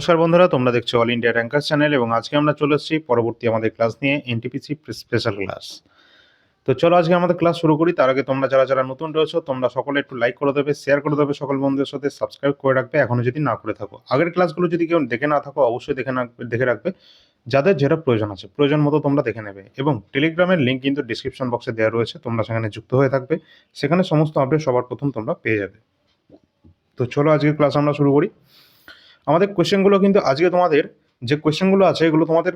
নমস্কার বন্ধুরা, তোমরা দেখছ অল ইন্ডিয়া র্যাঙ্কার চ্যানেল এবং আজকে আমরা চলে এসেছি পরবর্তী আমাদের ক্লাস নিয়ে এনটিপিসি স্পেশাল ক্লাস তো চলো আজকে আমাদের ক্লাস শুরু করি। তার আগে তোমরা যারা যারা নতুন রয়েছো, তোমরা সকলে একটু লাইক করে দেবে শেয়ার করে দেবে সকল বন্ধুদের সাথে সাবস্ক্রাইব করে রাখবে, এখনও যদি না করে থাকো। আগের ক্লাসগুলো যদি কেউ দেখে না থাকো, অবশ্যই দেখে না, দেখে রাখবে। যাদের যেটা প্রয়োজন আছে, প্রয়োজন মতো তোমরা দেখে নেবে। এবং টেলিগ্রামের লিঙ্ক কিন্তু ডিসক্রিপশন বক্সে দেওয়া রয়েছে, তোমরা সেখানে যুক্ত হয়ে থাকবে। সেখানে সমস্ত আপডেট সবার প্রথম তোমরা পেয়ে যাবে। তো চলো আজকে ক্লাস আমরা শুরু করি। আমাদের কোয়েশ্চেনগুলো কিন্তু আজকে তোমাদের, যে কোয়েশ্চেনগুলো আছে, এগুলো তোমাদের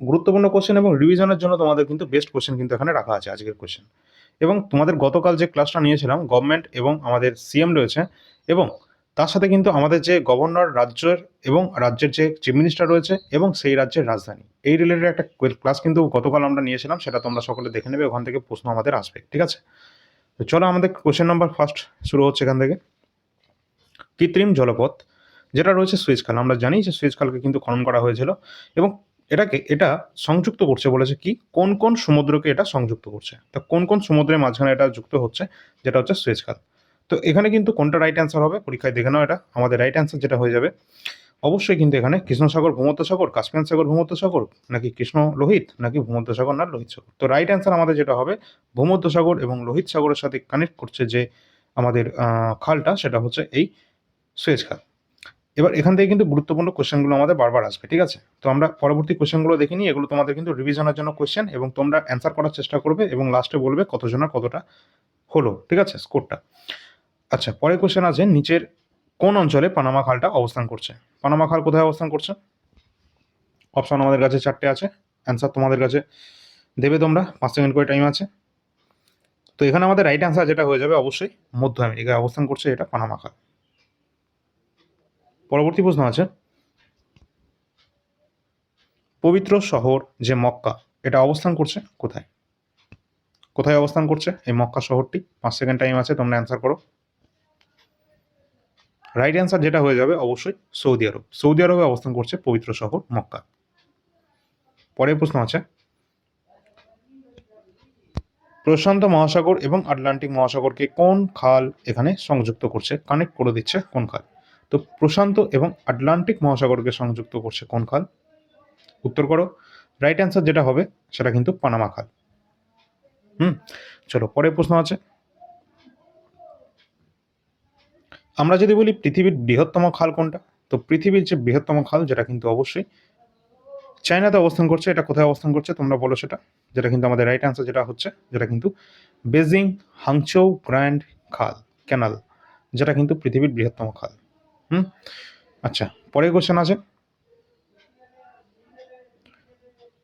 গুরুত্বপূর্ণ কোশ্চেন এবং রিভিশনের জন্য তোমাদের কিন্তু বেস্ট কোশ্চেন কিন্তু এখানে রাখা আছে আজকের কোশ্চেন এবং তোমাদের গতকাল যে ক্লাসটা নিয়েছিলাম গভর্নমেন্ট এবং আমাদের সিএম রয়েছে, এবং তার সাথে কিন্তু আমাদের যে গভর্নর রাজ্যের এবং রাজ্যের যে চিফ মিনিস্টার রয়েছে, এবং সেই রাজ্যের রাজধানী, এই রিলেটেড একটা ক্লাস কিন্তু গতকাল আমরা নিয়েছিলাম, সেটা তোমরা সকলে দেখে নেবে, ওখান থেকে প্রশ্ন আমাদের আসবে, ঠিক আছে? তো চলো আমাদের কোশ্চেন নাম্বার ফার্স্ট শুরু হচ্ছে এখান থেকে। কৃত্রিম জলপথ যেটা রয়েছে সুইচ খাল আমরা জানি যে সুইচ খালকে কিন্তু খনন করা হয়েছিল এবং এটাকে, এটা সংযুক্ত করছে বলেছে কি? কোন কোন সমুদ্রকে এটা সংযুক্ত করছে? তা কোন কোন সমুদ্রের মাঝখানে এটা যুক্ত হচ্ছে? যেটা হচ্ছে সুইচ খাল তো এখানে কিন্তু কোনটা রাইট অ্যান্সার হবে? পরীক্ষায় দেখে নাও এটা। আমাদের রাইট অ্যান্সার যেটা হয়ে যাবে, অবশ্যই কিন্তু এখানে কৃষ্ণসাগর, ভূমধ্যসাগর, কাশ্মীর সাগর, ভূমধ্যসাগর, নাকি কৃষ্ণ লোহিত, নাকি ভূমধ্যসাগর না লোহিত সাগর। তো রাইট অ্যান্সার আমাদের যেটা হবে, ভূমধ্যসাগর এবং লোহিত সাগরের সাথে কানেক্ট করছে যে আমাদের খালটা, সেটা হচ্ছে এই সুয়েজ খাল এবার এখান থেকে কিন্তু গুরুত্বপূর্ণ কোশ্চেনগুলো আমাদের বারবার আসবে, ঠিক আছে? তো আমরা পরবর্তী কোশ্চেনগুলো দেখে নিই, এগুলো তোমাদের কিন্তু রিভিশনের জন্য কোশ্চেন এবং তোমরা অ্যান্সার করার চেষ্টা করবে এবং লাস্টে বলবে কতজনের কতটা হলো, ঠিক আছে? স্কোরটা আচ্ছা পরের কোশ্চেন আছে, নিচের কোন অঞ্চলে পানামা খালটা অবস্থান করছে? পানামা খাল কোথায় অবস্থান করছে? অপশন আমাদের কাছে চারটে আছে অ্যান্সার তোমাদের কাছে দেবে তোমরা, পাঁচ সেকেন্ড করে টাইম আছে। তো এখানে আমাদের রাইট অ্যান্সার যেটা হয়ে যাবে অবশ্যই মধ্য আমেরিকায় অবস্থান করছে এটা পানামা খাল। পরবর্তী প্রশ্ন আছে। পবিত্র শহর যে মক্কা, এটা অবস্থান করছে কোথায়? কোথায় অবস্থান করছে এই মক্কা শহরটি? পাঁচ সেকেন্ড টাইম আছে, তোমরা অ্যান্সার করো। রাইট অ্যান্সার যেটা হয়ে যাবে অবশ্যই সৌদি আরব। সৌদি আরবে অবস্থান করছে পবিত্র শহর মক্কা। পরের প্রশ্ন আছে। প্রশান্ত মহাসাগর এবং আটলান্টিক মহাসাগরকে কোন খাল এখানে সংযুক্ত করছে? কানেক্ট করে দিচ্ছে কোন খাল? তো প্রশান্ত এবং আটলান্টিক মহাসাগরকে সংযুক্ত করছে কোন খাল? উত্তর করো। রাইট অ্যান্সার যেটা হবে সেটা কিন্তু পানামা খাল। হুম, চলো পরের প্রশ্ন আছে। আমরা যদি বলি পৃথিবীর বৃহত্তম খাল কোনটা? তো পৃথিবীর যে বৃহত্তম খাল, যেটা কিন্তু অবশ্যই চায়নাতে অবস্থান করছে, এটা কোথায় অবস্থান করছে তোমরা বলো সেটা, যেটা কিন্তু আমাদের রাইট অ্যান্সার যেটা হচ্ছে, যেটা কিন্তু বেজিং হাংচৌ গ্র্যান্ড খাল, ক্যানাল, যেটা কিন্তু পৃথিবীর বৃহত্তম খাল। হুম? আচ্ছা পরের কোশ্চেন আছে।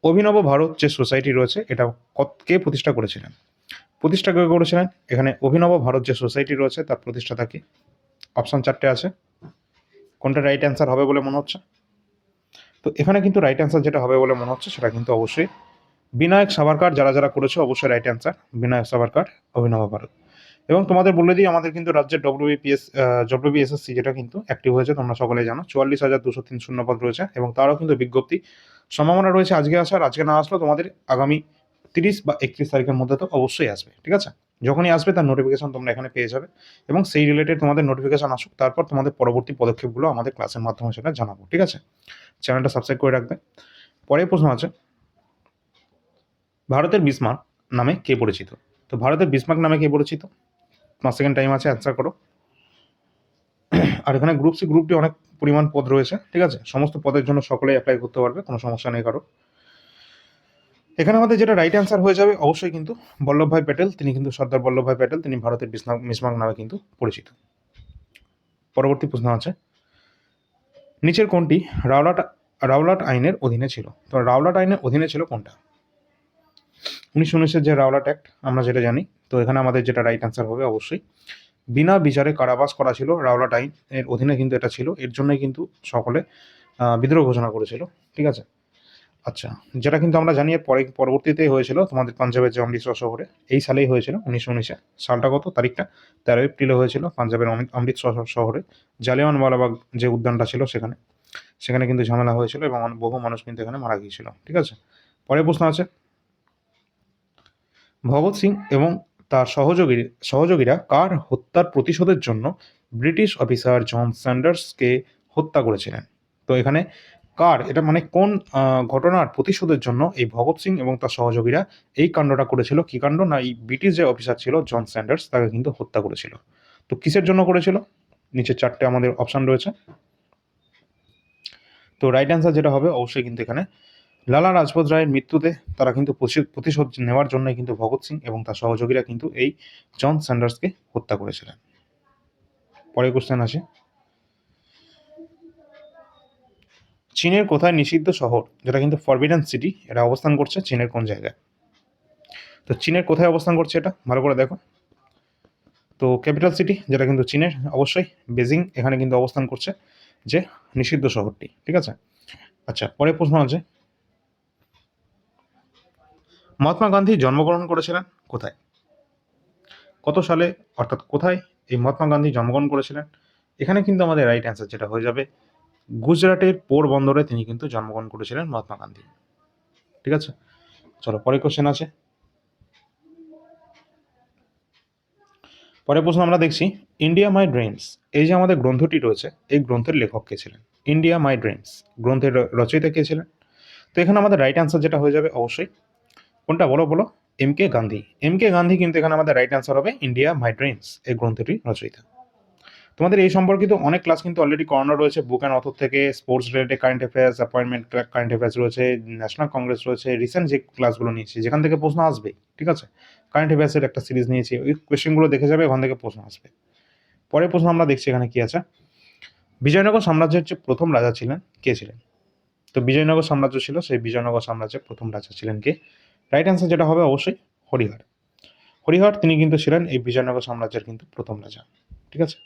অভিনব ভারত যে সোসাইটি রয়েছে, এটা কে প্রতিষ্ঠা করেছিলেন? প্রতিষ্ঠা কে করেছিলেন? এখানে অভিনব ভারত যে সোসাইটি রয়েছে, তার প্রতিষ্ঠাতা কি? অপশন চারটে আছে। কোনটা রাইট অ্যান্সার হবে বলে মনে হচ্ছে? তো এখানে কিন্তু রাইট অ্যান্সার যেটা হবে বলে মনে হচ্ছে, সেটা কিন্তু অবশ্যই বিনায়ক সাভারকার, যারা যারা করেছে, অবশ্যই রাইট অ্যান্সার বিনায়ক সাভারকার, অভিনব ভারত। এবং তোমাদের বলে দিই, আমাদের কিন্তু রাজ্যের ডব্লিউবিপিএস ডব্লিউবিএসএসসি যেটা কিন্তু অ্যাক্টিভ হয়েছে, তোমরা সকলে জানো। চুয়াল্লিশ হাজার দুশো তিন শূন্য পদ রয়েছে এবং তারও কিন্তু বিজ্ঞপ্তি। সম্ভাবনা রয়েছে আজকে আসার, আজকে না আসলেও তোমাদের আগামী তিরিশ বা একত্রিশ তারিখের মধ্যে তো অবশ্যই আসবে, ঠিক আছে? যখনই আসবে তার নোটিফিকেশন তোমরা এখানে পেয়ে যাবে এবং সেই রিলেটেড তোমাদের নোটিফিকেশন আসুক, তারপর তোমাদের পরবর্তী পদক্ষেপগুলো আমাদের ক্লাসের মাধ্যমে সেটা জানাব, ঠিক আছে? চ্যানেলটা সাবস্ক্রাইব করে রাখবে। পরের প্রশ্ন আছে, ভারতের বিসমার্ক নামে কে পরিচিত? তো ভারতের বিসমার্ক নামে কে পরিচিত? পাঁচ সেকেন্ড টাইম আছে অ্যান্সার করো। আর এখানে গ্রুপ সি গ্রুপটি অনেক পরিমাণ পদ রয়েছে, ঠিক আছে? সমস্ত পদের জন্য সকলেই অ্যাপ্লাই করতে পারবে, কোনো সমস্যা নেই কারও এখানে আমাদের যেটা রাইট অ্যান্সার হয়ে যাবে, অবশ্যই কিন্তু বল্লভভাই প্যাটেল, তিনি কিন্তু সর্দার বল্লভভাই প্যাটেল, তিনি ভারতের মিসমার্ক নামে কিন্তু পরিচিত। পরবর্তী প্রশ্ন আছে। নিচের কোনটি রাওলাট রাওলাট আইনের অধীনে ছিল? তো রাওলাট আইনের অধীনে ছিল কোনটা? উনিশশো উনিশের যে রাওলাট অ্যাক্ট, আমরা যেটা জানি। তো এখানে আমাদের যেটা রাইট অ্যান্সার হবে অবশ্যই। বিনা বিচারে কারাবাস করা ছিল রাওলাট আইন, এর অধীনে কিন্তু এটা ছিল। এর জন্যই কিন্তু সকলে বিদ্রোহ ঘোষণা করেছিল। ঠিক আছে? আচ্ছা যেটা কিন্তু আমরা জানি পরে পরবর্তীতে হয়েছিল তোমাদের পাঞ্জাবের যে অমৃতসর শহরে, এই সালেই হয়েছিল, উনিশশো উনিশে। সালটা কত? তারিখটা? তেরো এপ্রিলে হয়েছিল পাঞ্জাবের অমৃতসর শহরে। জালিয়ান জালিয়ানওয়ালাবাগ যে উদ্যানটা ছিল সেখানে। সেখানে কিন্তু ঝামেলা হয়েছিল এবং বহু মানুষ কিন্তু এখানে মারা গিয়েছিল। ঠিক আছে? পরের প্রশ্ন আছে। ভগৎ সিং এবং তার সহযোগী সহযোগীরা কার হত্যার প্রতিশোধের জন্য ব্রিটিশ অফিসার জন স্যান্ডার্সকে হত্যা করেছিলেন? তো এখানে কার, এটা মানে কোন ঘটনার প্রতিশোধের জন্য এই ভগৎ সিং এবং তার সহযোগীরা এই কাণ্ডটা করেছিল? কি কাণ্ড? না, এই ব্রিটিশ যে অফিসার ছিল জন স্যান্ডার্স তাকে কিন্তু হত্যা করেছিল। তো কিসের জন্য করেছিল? নিচে চারটে আমাদের অপশন রয়েছে। তো রাইট অ্যান্সার যেটা হবে, অবশ্যই কিন্তু এখানে লালা রাজপথ রায়ের মৃত্যুতে তারা কিন্তু প্রতি- প্রতিশোধ নেওয়ার জন্যই কিন্তু ভগৎ সিং এবং তার সহযোগীরা কিন্তু এই জন স্যান্ডার্সকে হত্যা করেছিলেন। পরের কোশ্চেন আছে চীনের কোথায় নিষিদ্ধ শহর, যেটা কিন্তু ফরবিডেন সিটি এটা অবস্থান করছে চীনের কোন জায়গায়? তো চীনের কোথায় অবস্থান করছে এটা? ভালো করে দেখো। তো ক্যাপিটাল সিটি যেটা কিন্তু চীনের, অবশ্যই বেজিং এখানে কিন্তু অবস্থান করছে যে নিষিদ্ধ শহরটি, ঠিক আছে? আচ্ছা পরের প্রশ্ন আছে। মহাত্মা গান্ধী জন্মগ্রহণ করেছিলেন কোথায়? কত সালে, অর্থাৎ কোথায় এই মহাত্মা গান্ধী জন্মগ্রহণ করেছিলেন? এখানে কিন্তু আমাদের রাইট অ্যান্সার যেটা হয়ে যাবে, গুজরাটের পোরবন্দরে তিনি কিন্তু জন্মগ্রহণ করেছিলেন মহাত্মা গান্ধী। ঠিক আছে? চলো, পরের কোশ্চেন আছে। পরের প্রশ্ন আমরা দেখছি ইন্ডিয়া মাই ড্রিমস এই যে আমাদের গ্রন্থটি রয়েছে, এই গ্রন্থের লেখক কে ছিলেন? ইন্ডিয়া মাই ড্রিমস গ্রন্থের রচয়িতা কে ছিলেন? তো এখানে আমাদের রাইট অ্যান্সার যেটা হয়ে যাবে, অবশ্যই কোনটা বলো বলো? M K Gandhi M K Gandhi কিন্তু এখানে আমাদের রাইট অ্যান্সার হবে ইন্ডিয়া মাই ড্রিমস এই গ্রন্থটি রচয়িতা। তোমাদের এই সম্পর্কিত অনেক ক্লাস কিন্তু অলরেডি করানো রয়েছে বুক অ্যান্ড অথর থেকে sports related current affairs appointment current affairs রয়েছে ন্যাশনাল কংগ্রেস রয়েছে রিসেন্ট যে ক্লাসগুলো নিয়েছি, যেখান থেকে প্রশ্ন আসবে, ঠিক আছে? কারেন্ট অ্যাফেয়ার্সের একটা সিরিজ নিয়েছি, ওই কোয়েশ্চেনগুলো দেখে যাবে, ওখান থেকে প্রশ্ন আসবে। পরের প্রশ্ন আমরা দেখছি এখানে কি আছে। বিজয়নগর সাম্রাজ্যের যে প্রথম রাজা ছিলেন, কে ছিলেন? তো বিজয়নগর সাম্রাজ্য ছিল, সেই বিজয়নগর সাম্রাজ্যের প্রথম রাজা ছিলেন কে? রাইট অ্যান্সার যেটা হবে অবশ্যই হরিহর। হরিহর, তিনি কিন্তু ছিলেন এই বিজয়নগর সাম্রাজ্যের কিন্তু প্রথম রাজা, ঠিক আছে?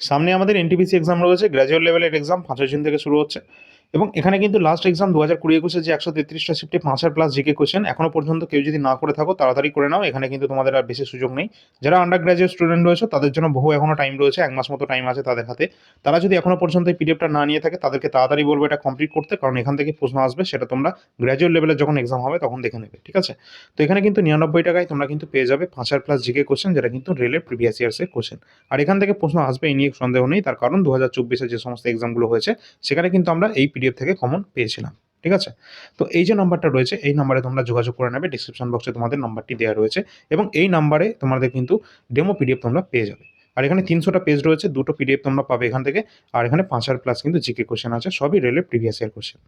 সামনে আমাদের এনটিপিসি এক্সাম রয়েছে গ্র্যাজুয়েট লেভেলের এক্সাম পাঁচই জুন থেকে শুরু হচ্ছে। এবং এখানে কিন্তু লাস্ট এক্সাম দু হাজার কুড়ি একুশে যে একশো তেত্রিশটা শিফটে পাঁচ হাজার প্লাস জিকে কোয়েশ্চেন এখনও পর্যন্ত কেউ যদি না করে থাকো, তাড়াতাড়ি করে নাও। এখানে কিন্তু তোমাদের আর বেশি সুযোগ নেই। যারা আন্ডার গ্র্যাজুয়েট স্টুডেন্ট রয়েছে, তাদের জন্য বহু এখনও টাইম রয়েছে, এক মাস মতো টাইম আছে তাদের হাতে। তারা যদি এখনও পর্যন্ত এই পিডিএফটা না নিয়ে থাকে, তাদেরকে তাড়াতাড়ি বলব এটা কমপ্লিট করতে, কারণ এখান থেকে প্রশ্ন আসবে, সেটা তোমরা গ্র্যাজুয়েট লেভেলে যখন এক্সাম হবে, তখন দেখে নেবে, ঠিক আছে? তো এখানে কিন্তু নিরানব্বই টাকায় তোমরা কিন্তু পেয়ে যাবে পাঁচ হাজার প্লাস জিকে কোশ্চেন যেটা কিন্তু রেলের প্রিভিয়াস ইয়ার্সের কোশ্চেন আর এখান থেকে প্রশ্ন আসবে এই নিয়ে সন্দেহ নেই। তার কারণ দু হাজার চব্বিশে যে সমস্ত এক্সামগুলো হয়েছে, সেখানে কিন্তু আমরা এই পিডিএফ থেকে কমন পেয়েছিলাম, ঠিক আছে? তো এই যে নাম্বারটা রয়েছে, এই নাম্বারে তোমরা যোগাযোগ করে নেবে ডিসক্রিপশন বক্সে তোমাদের নাম্বারটি দেওয়া রয়েছে এবং এই নাম্বারে তোমাদের কিন্তু ডেমো পিডিএফ তোমরা পেয়ে যাবে। আর এখানে তিনশোটা পেজ রয়েছে, দুটো পিডিএফ তোমরা পাবে এখান থেকে, আর এখানে পাঁচ হাজার প্লাস কিন্তু জিকে কোশ্চেন আছে, সবই রেলের প্রিভিয়াস ইয়ার কোশ্চেন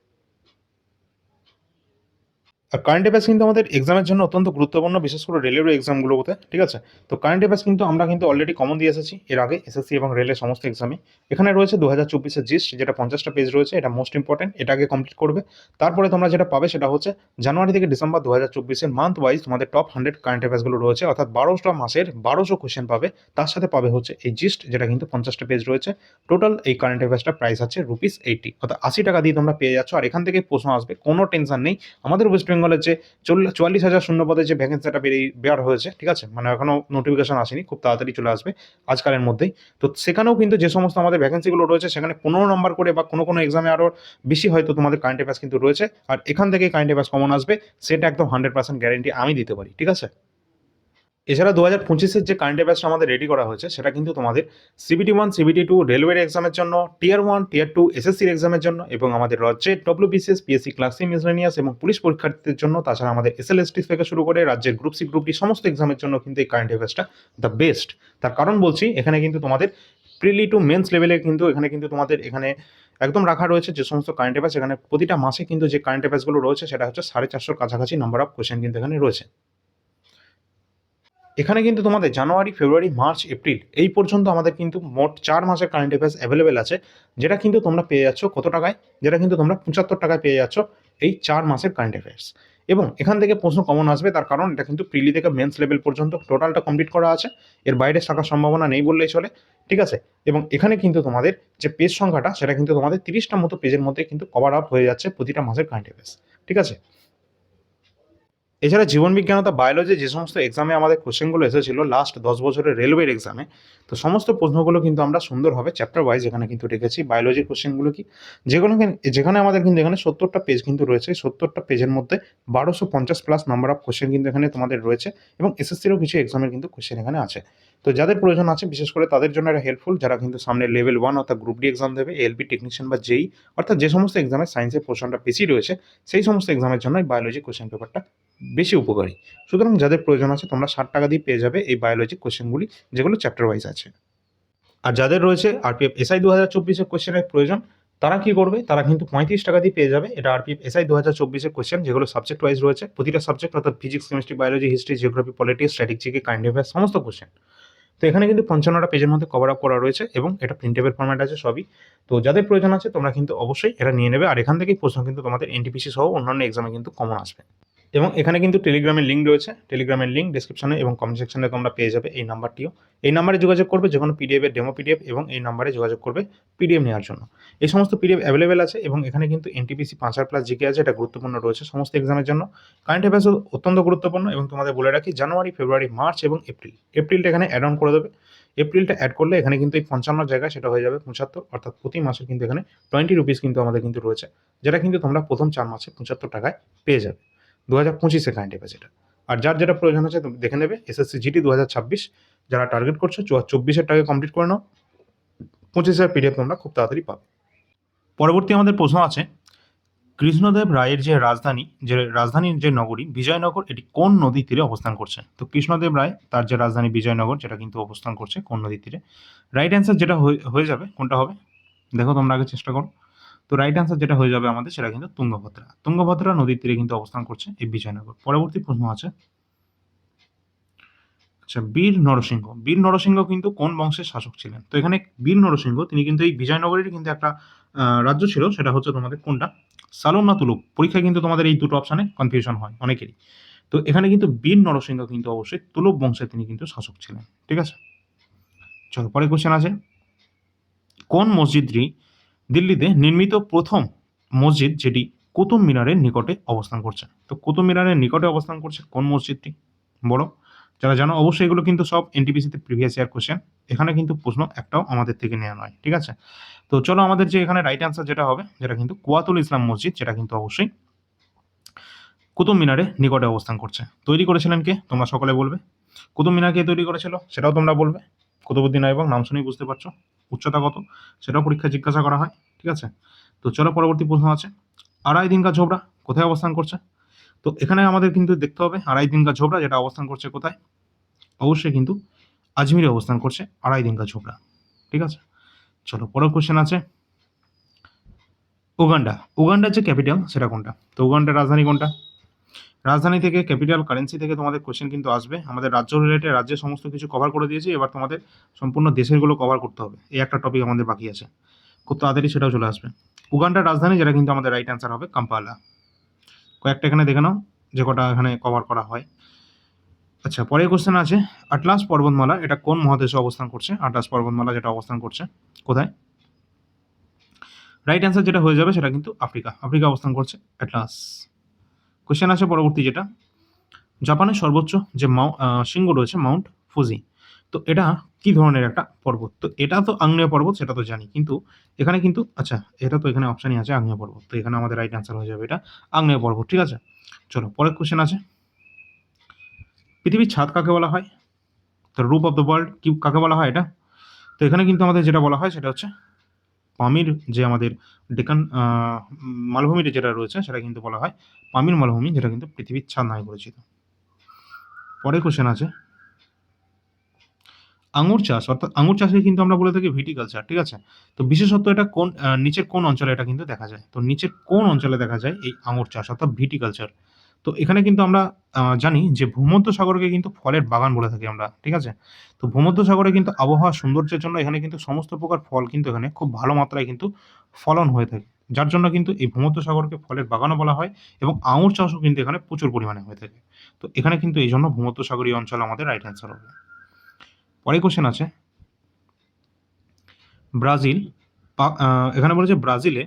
আর কারেন্ট অ্যাফেয়ার্স কিন্তু আমাদের এক্সামের জন্য অত্যন্ত গুরুত্বপূর্ণ, বিশেষ করে রেলের এক্সামগুলোতে ঠিক আছে? তো কারেন্ট অ্যাফেয়ার্স কিন্তু আমরা কিন্তু অলরেডি কমন দিয়ে এসেছি, এর আগে এসএসসি এবং রেলের সমস্ত এক্সামে এখানে রয়েছে দু হাজার চব্বিশের জিস্ট যেটা পঞ্চাশটা পেজ রয়েছে, এটা মোস্ট ইম্পর্টেন্ট এটা আগে কমপ্লিট করবে। তারপরে তোমরা যেটা পাবে সেটা হচ্ছে জানুয়ারি থেকে ডিসেম্বর দু হাজার চব্বিশের মান্থ ওয়াইজ তোমাদের টপ হান্ড্রেড কারেন্ট অ্যাফেয়ার্সগুলো রয়েছে, অর্থাৎ বারোটা মাসের বারোশো কোশ্চেন পাবে। তার সাথে পাবে হচ্ছে এই জিস্ট যেটা কিন্তু পঞ্চাশটা পেজ রয়েছে। টোটাল এই কারেন্ট অ্যাফেয়ার্সটা প্রাইস আছে রুপিস এইটি অর্থাৎ আশি টাকা দিয়ে তোমরা পেয়ে যাচ্ছ। আর এখান থেকে প্রশ্ন আসবে, কোনো টেনশন নেই। আমাদের ওয়েস্ট বেঙ্গলের যে চুয়াল্লিশ হাজার শূন্য পদে যে ভ্যাকেন্সিটা বেরিয়ে, বের হয়েছে, ঠিক আছে? মানে এখনও নোটিফিকেশন আসেনি, খুব তাড়াতাড়ি চলে আসবে আজকালের মধ্যেই। তো সেখানেও কিন্তু যে সমস্ত আমাদের ভ্যাকেন্সিগুলো রয়েছে, সেখানে পনেরো নম্বর করে বা কোনো কোনো এক্সামে আরও বেশি হয়তো তোমাদের কারেন্ট অ্যাফেয়ার্স কিন্তু রয়েছে। আর এখান থেকে কারেন্ট অ্যাফেয়ার্স কমন আসবে, সেটা একদম হান্ড্রেড পার্সেন্ট গ্যারেন্টি আমি দিতে পারি, ঠিক আছে? এছাড়া দু হাজার পঁচিশের যে কারেন্ট অ্যাফেয়ার্সটা আমাদের রেডি করা হয়েছে, সেটা কিন্তু তোমাদের সিবিটি ওয়ান সিবিটি টু রেলওয়ের এক্সামের জন্য টিয়ার ওয়ান টিয়ার টু এসএসসির এক্সামের জন্য এবং আমাদের রাজ্যের ডব্লিউবিসিএস পিএসসি ক্লাসি মিসলেনিয়াস এবং পুলিশ পরীক্ষার্থীদের জন্য, তাছাড়া আমাদের এসএলএসটি থেকে শুরু করে রাজ্যের গ্রুপ সি গ্রুপ ডি সমস্ত এক্সামের জন্য কিন্তু এই কারেন্ট অ্যাফেয়ার্সটা দ্য বেস্ট তার কারণ বলছি, এখানে কিন্তু তোমাদের প্রিলি টু মেন্স লেভেলে কিন্তু, এখানে কিন্তু তোমাদের এখানে একদম রাখা রয়েছে যে সমস্ত কারেন্ট অ্যাফেয়ার্স এখানে প্রতিটা মাসে কিন্তু যে কারেন্ট অ্যাফেয়ার্সগুলো রয়েছে, সেটা হচ্ছে সাড়ে চারশোর কাছাকাছি নাম্বার অফ কোয়েশ্চেন কিন্তু এখানে রয়েছে। এখানে কিন্তু তোমাদের জানুয়ারি, ফেব্রুয়ারি, মার্চ, এপ্রিল, এই পর্যন্ত আমাদের কিন্তু মোট চার মাসের কারেন্ট অ্যাফেয়ার্স অ্যাভেলেবেল আছে, যেটা কিন্তু তোমরা পেয়ে যাচ্ছ কত টাকায়? যেটা কিন্তু তোমরা পঁচাত্তর টাকায় পেয়ে যাচ্ছ এই চার মাসের কারেন্ট অ্যাফেয়ার্স এবং এখান থেকে প্রশ্ন কমন আসবে, তার কারণ এটা কিন্তু প্রিলি থেকে মেন্স লেভেল পর্যন্ত টোটালটা কমপ্লিট করা আছে, এর বাইরে থাকার সম্ভাবনা নেই বললেই চলে, ঠিক আছে? এবং এখানে কিন্তু তোমাদের যে পেজ সংখ্যাটা, সেটা কিন্তু তোমাদের তিরিশটা মতো পেজের মধ্যে কিন্তু কভার আপ হয়ে যাচ্ছে প্রতিটা মাসের কারেন্ট অ্যাফেয়ার্স ঠিক আছে? এছাড়া জীবনবিজ্ঞান অথবা বায়োলজি যে সমস্ত এক্সামে আমাদের কোশ্চেনগুলো এসেছিল লাস্ট দশ বছরের রেলওয়ের এক্সামে তো সমস্ত প্রশ্নগুলো কিন্তু আমরা সুন্দরভাবে চ্যাপ্টার ওয়াইজ এখানে কিন্তু রেখেছি। বায়োলজির কোশ্চেনগুলো কি? যেগুলো যেখানে আমাদের কিন্তু এখানে সত্তরটা পেজ কিন্তু রয়েছে, সত্তরটা পেজের মধ্যে বারোশো পঞ্চাশ প্লাস নাম্বার অফ কোশ্চেন কিন্তু এখানে তোমাদের রয়েছে এবং এসএসসিরও কিছু এক্সামের কিন্তু কোশ্চেন এখানে আছে। তো যাদের প্রয়োজন আছে, বিশেষ করে তাদের জন্য এটা হেল্পফুল যারা কিন্তু সামনে লেভেল ওয়ান অর্থাৎ গ্রুপ ডি এক্সাম দেবে এলবি টেকনিশিয়ান বা যেই অর্থাৎ যে সমস্ত এক্সামে সায়েন্সের পোর্শনটা বেশি রয়েছে, সেই সমস্ত এক্সামের জন্য বায়োলজি কোশ্চেন পেপারটা বেশি উপকারী। সুতরাং যাদের প্রয়োজন আছে, তোমরা ষাট টাকা দিয়ে পেয়ে যাবে এই বায়োলজি কোশ্চেনগুলি যেগুলো চ্যাপ্টার ওয়াইজ আছে। আর যাদের রয়েছে আরপিএফ এসআই দু হাজার চব্বিশের কোশ্চেনের প্রয়োজন, তারা কি করবে? তারা কিন্তু পঁয়ত্রিশ টাকা দিয়ে পেয়ে যাবে। এটা আরপিএফ এসআই দু হাজার চব্বিশের কোশ্চেন যেগুলো সাবজেক্ট ওয়াইজ রয়েছে, প্রতিটা সাবজেক্ট অর্থাৎ physics chemistry biology history geography politics স্ট্র্যাটেজিকে kind affair সমস্ত কোশ্চেন তো এখানে কিন্তু পঞ্চান্নটা পেজের মধ্যে কভার আপ করা রয়েছে এবং এটা প্রিন্টেবল ফর্ম্যাট আছে সবই। তো যাদের প্রয়োজন আছে তোমরা কিন্তু অবশ্যই এটা নিয়ে নেবে। আর এখান থেকেই প্রশ্ন কিন্তু তোমাদের এনটিপিসি সহ অন্যান্য এক্সামে কিন্তু কমন আসবে। এবং এখানে কিন্তু টেলিগ্রামের লিঙ্ক রয়েছে। টেলিগ্রামের লিঙ্ক ডিসক্রিপশনে এবং কমেন্ট সেকশনে তোমরা পেয়ে যাবে এই নাম্বারটিও এই নাম্বারে যোগাযোগ করবে যে কোনো পিডিএফ এর ডেমো পিডিএফ এবং এই নাম্বারে যোগাযোগ করবে পিডিএফ নেওয়ার জন্য। এই সমস্ত পিডিএফ অ্যাভেলেবেল আছে এবং এখানে কিন্তু এনটিপিসি পাঁচ হাজার প্লাস জিকে আছে, এটা গুরুত্বপূর্ণ রয়েছে সমস্ত এক্সামের জন্য। কারেন্ট অ্যাফেয়ার্স অত্যন্ত গুরুত্বপূর্ণ এবং তোমাদের বলে রাখি জানুয়ারি ফেব্রুয়ারি মার্চ এবং এপ্রিল এপ্রিলটা এখানে অ্যাড অন করে দেবে। এপ্রিলটা অ্যাড করলে এখানে কিন্তু এই পঞ্চান্ন জায়গায় সেটা হয়ে যাবে, পঁচাত্তর, অর্থাৎ প্রতি মাসে কিন্তু এখানে টোয়েন্টি রুপিস কিন্তু আমাদের কিন্তু রয়েছে, যেটা কিন্তু তোমরা প্রথম চার মাসে পঁচাত্তর টাকায় পেয়ে যাবে। দু হাজার পঁচিশে কারেন্ট এটা আর যার যেটা প্রয়োজন আছে তুমি দেখে নেবে এসএসসি জিটি দু হাজার ছাব্বিশ, যারা টার্গেট করছ চব্বিশের টাকা কমপ্লিট করে নাও। পঁচিশের পিডিএফ তোমরা খুব তাড়াতাড়ি পাবে। পরবর্তী আমাদের প্রশ্ন আছে, কৃষ্ণদেব রায়ের যে রাজধানী, যে রাজধানীর যে নগরী, বিজয়নগর, এটি কোন নদীর তীরে অবস্থান করছে? তো কৃষ্ণদেব রায়, তার যে রাজধানী বিজয়নগর, যেটা কিন্তু অবস্থান করছে কোন নদীর তীরে। রাইট অ্যান্সার যেটা হয়ে যাবে, কোনটা হবে? দেখো তোমরা আগে চেষ্টা করো। তো রাইট অ্যান্সার যেটা হয়ে যাবে আমাদের সেটা কিন্তু তুঙ্গভদ্রা। তুঙ্গভদ্রা নদীর তীরে কিন্তু অবস্থান করছে এই বিজয়নগর। পরবর্তী প্রশ্ন আছে। আচ্ছা বীর নরসিংহ। বীর নরসিংহ কিন্তু কোন বংশের শাসক ছিলেন? তো এখানে বীর নরসিংহ, তিনি কিন্তু এই বিজয়নগরের কিন্তু একটা রাজ্য ছিল, সেটা হচ্ছে তোমাদের কোনটা? সালম না তুলুক পরীক্ষায় কিন্তু তোমাদের এই দুটো অপশানে কনফিউশন হয় অনেকেরই। তো এখানে কিন্তু বীর নরসিংহ কিন্তু অবশ্যই তুলুক বংশের তিনি কিন্তু শাসক ছিলেন। ঠিক আছে? চলো পরে কোশ্চেন আছে। কোন মসজিদটি দিল্লিতে নির্মিত প্রথম মসজিদ যেটি কুতুব মিনারের নিকটে অবস্থান করছে। তো কুতুব মিনারের নিকটে অবস্থান করছে কোন মসজিদটি? বলো। যারা জানো, অবশ্যই এগুলো কিন্তু সব এনটিপিসিতে প্রিভিয়াস ইয়ার কোশ্চেন এখানে কিন্তু প্রশ্ন একটাও আমাদের থেকে নেওয়া নয়, ঠিক আছে? তো চলো আমাদের যে এখানে রাইট অ্যান্সার যেটা হবে, যেটা কিন্তু কুয়াতুল ইসলাম মসজিদ, যেটা কিন্তু অবশ্যই কুতুব মিনারে নিকটে অবস্থান করছে। তৈরি করেছিলেন কে? তোমরা সকলে বলবে। কুতুব মিনার কে তৈরি করেছিল? সেটাও তোমরা বলবে। কুতুবুদ্দিন এবং নাম শুনেই বুঝতে পারছ উচ্চতা কত সেটাও পরীক্ষায় জিজ্ঞাসা করা হয়, ঠিক আছে? তো চলো পরবর্তী প্রশ্ন আছে। আড়াই দিনকা ঝোবরা কোথায় অবস্থান করছে? তো এখানে আমাদের কিন্তু দেখতে হবে আড়াই দিনকা ঝোবরা যেটা অবস্থান করছে কোথায়? অবশ্যই কিন্তু আজমিরে অবস্থান করছে আড়াই দিনকা ঝোবরা ঠিক আছে? চলো পরের কোশ্চেন আছে, উগান্ডা। উগান্ডার যে ক্যাপিটাল সেটা কোনটা? তো উগান্ডার রাজধানী কোনটা? রাজধানী থেকে ক্যাপিটাল কারেন্সি থেকে তোমাদের কোশ্চেন কিন্তু আসবে। আমাদের রাজ্য রিলেটেড রাজ্যের সমস্ত কিছু কভার করে দিয়েছি, এবার তোমাদের সম্পূর্ণ দেশেরগুলো কভার করতে হবে। এই একটা টপিক আমাদের বাকি আছে। খুব তাড়াতাড়ি সেটাও চলে আসবে। উগান্ডার রাজধানী, যেটা কিন্তু আমাদের রাইট অ্যান্সার হবে কাম্পালা কয়েকটা এখানে দেখে নাও, যে কটা এখানে কভার করা হয়। আচ্ছা পরের কোশ্চেন আছে আটলাস পর্বতমালা, এটা কোন মহাদেশে অবস্থান করছে? আটলাস পর্বতমালা যেটা অবস্থান করছে, কোথায়? রাইট অ্যান্সার যেটা হয়ে যাবে সেটা কিন্তু আফ্রিকা। আফ্রিকা অবস্থান করছে অ্যাটলাস কোশ্চেন আছে পরবর্তী যেটা। জাপানের সর্বোচ্চ যে শৃঙ্গ রয়েছে, মাউন্ট ফুজি। তো এটা কি ধরনের একটা পর্বত? তো এটা তো আগ্নেয় পর্বত, সেটা তো জানি। কিন্তু এখানে কিন্তু আচ্ছা এটা তো এখানে অপশানই আছে, আগ্নেয় পর্বত। তো এখানে আমাদের রাইট অ্যান্সার হয়ে যাবে এটা, আগ্নেয় পর্বত, ঠিক আছে? চলো, পরের কোশ্চেন আছে। পৃথিবীর ছাদ কাকে বলা হয়? তো রুপ অফ দ্য ওয়ার্ল্ড কি, কাকে বলা হয় এটা? তো এখানে কিন্তু আমাদের যেটা বলা হয়, সেটা হচ্ছে পামির যে আমাদের ডেকান আহ, মালভূমিতে যেটা রয়েছে সেটা কিন্তু বলা হয় পামির মালভূমি যেটা কিন্তু পৃথিবীর ছাদ নামে পরিচিত। পরের কোশ্চেন আছে আঙুর চাষ অর্থাৎ আঙুর চাষে কিন্তু আমরা বলে থাকি ভিটিকালচার ঠিক আছে? তো বিশেষত এটা কোন নিচের কোন অঞ্চলে এটা কিন্তু দেখা যায়। তো নিচের কোন অঞ্চলে দেখা যায় এই আঙুর চাষ অর্থাৎ ভিটিকালচার? তো এখানে কিন্তু আমরা জানি যে ভূমধ্য সাগরকে কিন্তু ফলের বাগান বলে থাকি আমরা, ঠিক আছে? তো ভূমধ্য সাগরে কিন্তু আবহাওয়া সৌন্দর্যের জন্য এখানে কিন্তু সমস্ত প্রকার ফল কিন্তু এখানে খুব ভালো মাত্রায় কিন্তু ফলন হয়ে থাকে। যার জন্য কিন্তু এই ভূমধ্য সাগরকে ফলের বাগানও বলা হয় এবং আঙুর চাষও কিন্তু এখানে প্রচুর পরিমাণে হয়ে থাকে। তো এখানে কিন্তু এই জন্য ভূমধ্য সাগরীয় অঞ্চল আমাদের রাইট অ্যান্সার হবে। পরে কোশ্চেন আছে। ব্রাজিল এখানে বলেছে ব্রাজিলে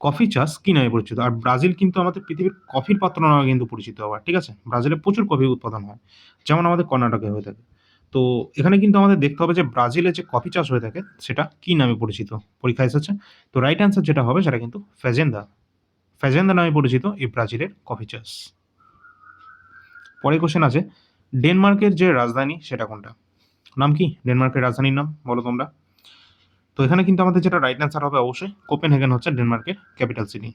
কফি চাষ কি নামে পরিচিত? আর ব্রাজিল কিন্তু আমাদের পৃথিবীর কফির পাত্র নামে কিন্তু পরিচিত আবার, ঠিক আছে? ব্রাজিলে প্রচুর কফি উৎপাদন হয়, যেমন আমাদের কর্ণাটকে হয়ে থাকে। তো এখানে কিন্তু আমাদের দেখতে হবে যে ব্রাজিলে যে কফি চাষ হয়ে থাকে, সেটা কি নামে পরিচিত? পরীক্ষা এসেছে। তো রাইট অ্যান্সার যেটা হবে সেটা কিন্তু ফ্যাজেন্দা ফ্যাজেন্দা নামে পরিচিত এই ব্রাজিলের কফি চাষ পরে কোশ্চেন আছে, ডেনমার্কের যে রাজধানী, সেটা কোনটা? নাম কি? ডেনমার্কের রাজধানীর নাম, বলো তোমরা। তো এখানে কিন্তু আমাদের যেটা রাইট অ্যান্সার হবে অবশ্যই কোপেনহেগেন হচ্ছে ডেনমার্কের ক্যাপিটাল সিটি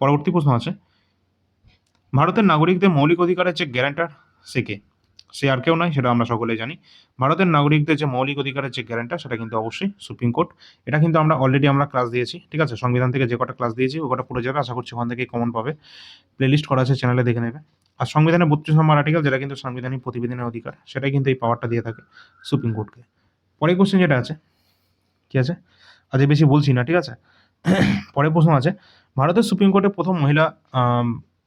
পরবর্তী প্রশ্ন আছে, ভারতের নাগরিকদের মৌলিক অধিকারের যে গ্যারান্টার সে কে? সে আর কেউ নয়, সেটা আমরা সকলেই জানি। ভারতের নাগরিকদের যে মৌলিক অধিকারের যে গ্যারান্টার সেটা কিন্তু অবশ্যই সুপ্রিম কোর্ট এটা কিন্তু আমরা অলরেডি আমরা ক্লাস দিয়েছি, ঠিক আছে? সংবিধান থেকে যে কটা ক্লাস দিয়েছি, ও কটা পড়ে যাবে, আশা করছি ওখান থেকে কমন পাবে। প্লেলিস্ট করা আছে চ্যানেলে দেখে নেবে। আর সংবিধানের বত্রিশ নম্বর আর্টিকেল যেটা কিন্তু সাংবিধানিক প্রতিবেদনের অধিকার, সেটাই কিন্তু এই পাওয়ারটা দিয়ে থাকে সুপ্রিম কোর্টকে পরের কোশ্চেন যেটা আছে কি আছে? আজ বেশি বলছি না, ঠিক আছে? পরের প্রশ্ন আছে, ভারতের সুপ্রিম কোর্টের প্রথম মহিলা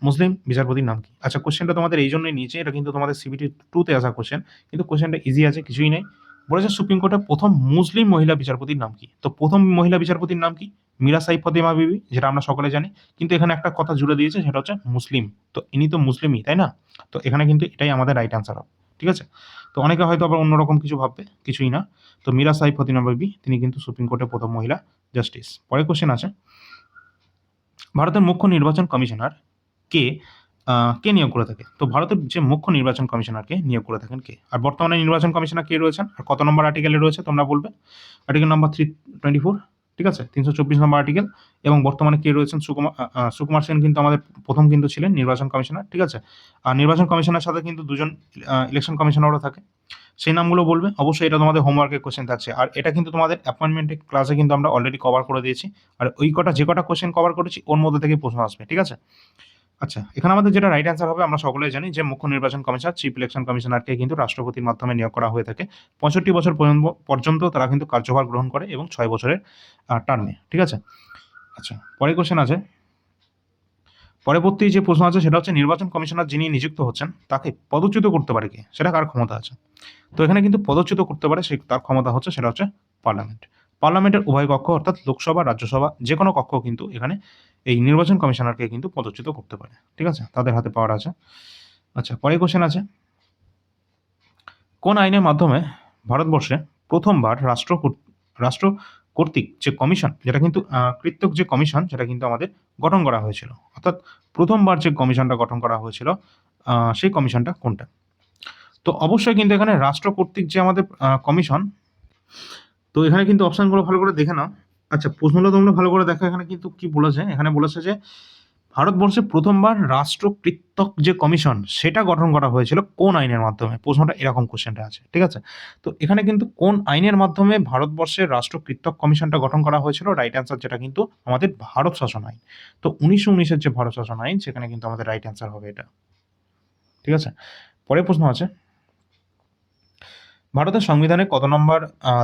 মুসলিম বিচারপতির নাম কি? আচ্ছা কোশ্চেনটা তোমাদের এই জন্যই নিয়েছে, এটা কিন্তু তোমাদের সিবিটি টুতে আসা কোশ্চেন কিন্তু কোশ্চেনটা ইজি আছে, কিছুই নেই। বলেছে সুপ্রিম কোর্টের প্রথম মুসলিম মহিলা বিচারপতির নাম কি? তো প্রথম মহিলা বিচারপতির নাম কি? মীরা সাইফ ফতেমা বিবি, যেটা আমরা সকলে জানি, কিন্তু এখানে একটা কথা জুড়ে দিয়েছে, সেটা হচ্ছে মুসলিম। তো ইনি তো মুসলিমই, তাই না? তো এখানে কিন্তু এটাই আমাদের রাইট অ্যান্সার হবে। ঠিক আছে? তো অনেকে হয়তো আবার অন্যরকম কিছু ভাববে, কিছুই না। তো মীরা সাইফ ফতিমা বিবি তিনি কিন্তু সুপ্রিম কোর্টের প্রথম মহিলা জাস্টিস পরের কোশ্চেন আছে। ভারতের মুখ্য নির্বাচন কমিশনার কে কে নিয়োগ করে থাকে? তো ভারতের যে মুখ্য নির্বাচন কমিশনারকে নিয়োগ করে থাকেন কে? আর বর্তমানে নির্বাচন কমিশনার কে রয়েছেন? আর কত নম্বর আর্টিকেলে রয়েছে তোমরা বলবে? Article number three twenty four ঠিক আছে? তিনশো চব্বিশ নম্বর আর্টিকেল এবং বর্তমানে কে রয়েছেন? সুকুমার সুকুমার সেন কিন্তু আমাদের প্রথম কিন্তু ছিলেন নির্বাচন কমিশনার, ঠিক আছে? আর নির্বাচন কমিশনের সাথে কিন্তু দুজন ইলেকশন কমিশনারও থাকে। সেই নামগুলো বলবে। অবশ্যই এটা তোমাদের হোমওয়ার্কের কোশ্চেন থাকছে। আর এটা কিন্তু তোমাদের অ্যাপয়েন্টমেন্টের ক্লাসে কিন্তু আমরা অলরেডি কভার করে দিয়েছি। আর ওই কটা, যে কটা কোয়েশ্চেন কভার করেছি, ওর মধ্যে থেকে প্রশ্ন আসবে, ঠিক আছে? আচ্ছা এখানে আমাদের যেটা রাইট অ্যান্সার হবে, আমরা সকলেই জানি যে মুখ্য নির্বাচন কমিশনার চিফ ইলেকশন কমিশনারকে কিন্তু রাষ্ট্রপতির মাধ্যমে নিয়োগ করা হয়ে থাকে। পঁয়ষট্টি বছর পর্যন্ত পর্যন্ত তারা কিন্তু কার্যভার গ্রহণ করে এবং ছয় বছরের টার্মে ঠিক আছে? আচ্ছা পরে কোশ্চেন আছে। পরবর্তী যে প্রশ্ন আছে, সেটা হচ্ছে নির্বাচন কমিশনার যিনি নিযুক্ত হচ্ছেন, তাকে পদচ্যুত করতে পারে কে? সেটা কার ক্ষমতা আছে? তো এখানে কিন্তু পদচ্যুত করতে পারে, সে তার ক্ষমতা হচ্ছে, সেটা হচ্ছে পার্লামেন্ট। পার্লামেন্টের উভয় কক্ষ, অর্থাৎ লোকসভা, রাজ্যসভা যে কোনো কক্ষ কিন্তু এখানে এই নির্বাচন কমিশনারকে কিন্তু পদচ্যুত করতে পারে। ঠিক আছে? তাদের হাতে পাওয়ার আছে। আচ্ছা পরে কোশ্চেন আছে। কোন আইনের মাধ্যমে ভারতবর্ষে প্রথমবার রাষ্ট্র রাষ্ট্র কর্তৃক যে কমিশন, যেটা কিন্তু কৃত্যক যে কমিশন, সেটা কিন্তু আমাদের গঠন করা হয়েছিল। অর্থাৎ প্রথমবার যে কমিশনটা গঠন করা হয়েছিল সেই কমিশনটা কোনটা? তো অবশ্যই কিন্তু এখানে রাষ্ট্র কর্তৃক যে আমাদের কমিশন, তো এখানে কিন্তু অপশানগুলো ভালো করে দেখে নাও। আচ্ছা প্রশ্নগুলো তোমরা ভালো করে দেখো, এখানে কিন্তু কি বলেছে? এখানে বলেছে যে, ভারতবর্ষে প্রথমবার রাষ্ট্রকৃতক যে কমিশন, সেটা গঠন করা হয়েছিল কোন আইনের মাধ্যমে? প্রশ্নটা এরকম কোশ্চেনটা আছে, ঠিক আছে? তো এখানে কিন্তু কোন আইনের মাধ্যমে ভারতবর্ষের রাষ্ট্রকৃতক কমিশনটা গঠন করা হয়েছিল? রাইট অ্যান্সার যেটা কিন্তু আমাদের ভারত শাসন আইন। তো উনিশশো উনিশের যে ভারত শাসন আইন, সেখানে কিন্তু আমাদের রাইট অ্যান্সার হবে এটা, ঠিক আছে? পরের প্রশ্ন আছে ভারতের সংবিধানে কত নম্বর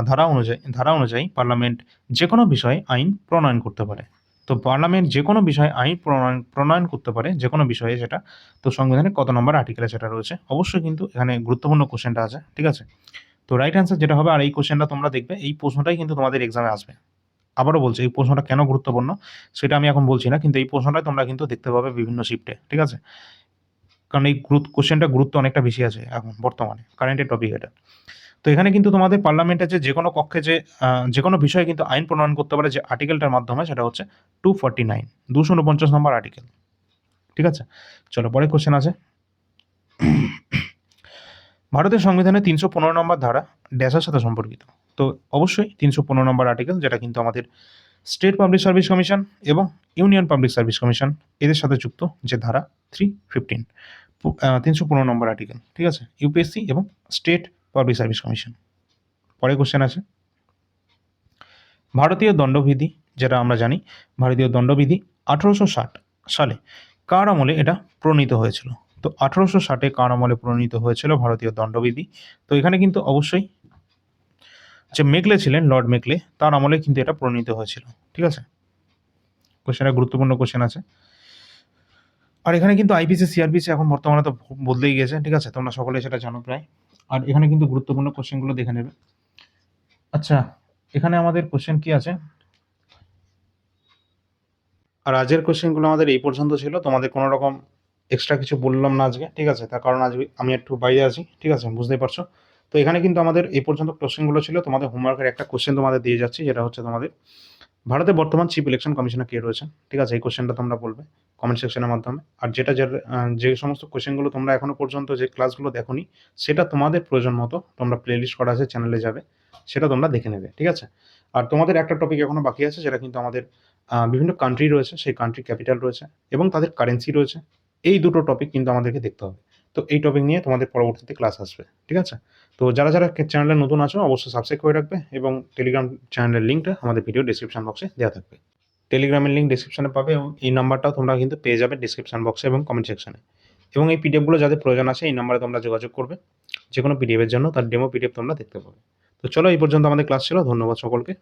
ধারা অনুযায়ী ধারা অনুযায়ী পার্লামেন্ট যে কোনো বিষয়ে আইন প্রণয়ন করতে পারে? তো পার্লামেন্ট যে কোনো বিষয়ে আইন প্রণয়ন প্রণয়ন করতে পারে যে কোনো বিষয়ে সেটা তো সংবিধানে কত নম্বর আর্টিকেলে সেটা রয়েছে, অবশ্যই কিন্তু এখানে গুরুত্বপূর্ণ কোশ্চেনটা আছে, ঠিক আছে? তো রাইট অ্যান্সার যেটা হবে, আর এই কোশ্চেনটা তোমরা দেখবে, এই প্রশ্নটাই কিন্তু তোমাদের এক্সামে আসবে। আবারও বলছি, এই প্রশ্নটা কেন গুরুত্বপূর্ণ, সেটা আমি এখন বলছি না, কিন্তু এই প্রশ্নটাই তোমরা কিন্তু দেখতে পাবে বিভিন্ন শিফটে ঠিক আছে? কারণ এই গুরুত্ব কোশ্চেনটা গুরুত্ব অনেকটা বেশি আছে এখন বর্তমানে কারেন্টের টপিক এটা। তো এখানে কিন্তু তোমাদের পার্লামেন্টে যে যে কোনো কক্ষে যে যে কোনো বিষয়ে কিন্তু আইন প্রণয়ন করতে পারে যে আর্টিকেলটার মাধ্যমে, সেটা হচ্ছে টু ফর্টি নাইন দুশো উনপঞ্চাশ নম্বর আর্টিকেল ঠিক আছে? চলো পরে কোশ্চেন আছে। ভারতের সংবিধানে তিনশো পনেরো নম্বর ধারা, ড্যাশের সাথে সম্পর্কিত। তো অবশ্যই তিনশো পনেরো নম্বর আর্টিকেল যেটা কিন্তু আমাদের স্টেট পাবলিক সার্ভিস কমিশন এবং ইউনিয়ন পাবলিক সার্ভিস কমিশন, এদের সাথে যুক্ত যে ধারা থ্রি ফিফটিন তিনশো পনেরো নম্বর আর্টিকেল ঠিক আছে? ইউপিএসসি এবং স্টেট পাবলিক সার্ভিস কমিশন। পরে কোশ্চেন আছে। ভারতীয় দণ্ডবিধি, যেটা আমরা জানি, ভারতীয় দণ্ডবিধি আঠারোশো ষাট সালে কার আমলে এটা প্রণীত হয়েছিল? তো আঠারোশো ষাটে কার আমলে প্রণীত হয়েছিল ভারতীয় দণ্ডবিধি? তো এখানে কিন্তু অবশ্যই যে মেকলে ছিলেন লর্ড মেকলে তার আমলে কিন্তু এটা প্রণীত হয়েছিল। ঠিক আছে? কোশ্চেনটা গুরুত্বপূর্ণ কোশ্চেন আছে। আর এখানে কিন্তু আইপিসি সিআরপিসি এখন বর্তমানে তো বদলেই গেছে, ঠিক আছে? তোমরা সকলে সেটা জানো প্রায়। আর এখানে কিন্তু গুরুত্বপূর্ণ কোশ্চেনগুলো দেখে নেবে। আচ্ছা এখানে আমাদের কোশ্চেন কি আছে? আর আজকের কোশ্চেনগুলো আমাদের এই পর্যন্ত ছিল। তোমাদের কোনো রকম এক্সট্রা কিছু বললাম না আজকে, ঠিক আছে? তার কারণ আজকে আমি একটু বাইরে আছি, ঠিক আছে? বুঝতেই পারছ? তো এখানে কিন্তু আমাদের এই পর্যন্ত কোশ্চেনগুলো ছিল। তোমাদের হোমওয়ার্কের একটা কোশ্চেন তোমাদের দিয়ে যাচ্ছি, যেটা হচ্ছে তোমাদের ভারতের বর্তমান চিফ ইলেকশন কমিশনার কে রয়েছে ঠিক আছে, এই কোশ্চেনটা তোমরা বলবে কমেন্ট সেকশনের মাধ্যমে। আর যেটা যে সমস্ত কোশ্চেনগুলো তোমরা এখনও পর্যন্ত যে ক্লাসগুলো দেখোনি, সেটা তোমাদের প্রয়োজন মতো তোমরা প্লেলিস্ট করা আছে চ্যানেলে যাবে, সেটা তোমরা দেখে নেবে। ঠিক আছে? আর তোমাদের একটা টপিক এখনও বাকি আছে, যেটা কিন্তু আমাদের বিভিন্ন কান্ট্রি রয়েছে, সেই কান্ট্রি ক্যাপিটাল রয়েছে এবং তাদের কারেন্সি রয়েছে। এই দুটো টপিক কিন্তু আমাদেরকে দেখতে হবে। তো এই টপিক নিয়ে তোমাদের পরবর্তীতে ক্লাস আসবে। ঠিক আছে? তো যারা যারা চ্যানেলে নতুন আছো, অবশ্যই সাবস্ক্রাইব করে রাখবে এবং টেলিগ্রাম চ্যানেলের লিঙ্কটা আমাদের ভিডিও ডিসক্রিপশন বক্সে দেওয়া থাকবে। টেলিগ্রামের লিঙ্ক ডিসক্রিপশনে পাবে এবং এই নাম্বারটাও তোমরা কিন্তু পেয়ে যাবে ডিসক্রিপশন বক্সে এবং কমেন্ট সেকশনে এবং এই পিডিএফগুলো যাদের প্রয়োজন আছে, এই নাম্বারে তোমরা যোগাযোগ করবে। যে কোনো পিডিএফের জন্য তার ডেমো পিডিএফ তোমরা দেখতে পাবে। তো চলো, এই পর্যন্ত আমাদের ক্লাস ছিল। ধন্যবাদ সকলকে।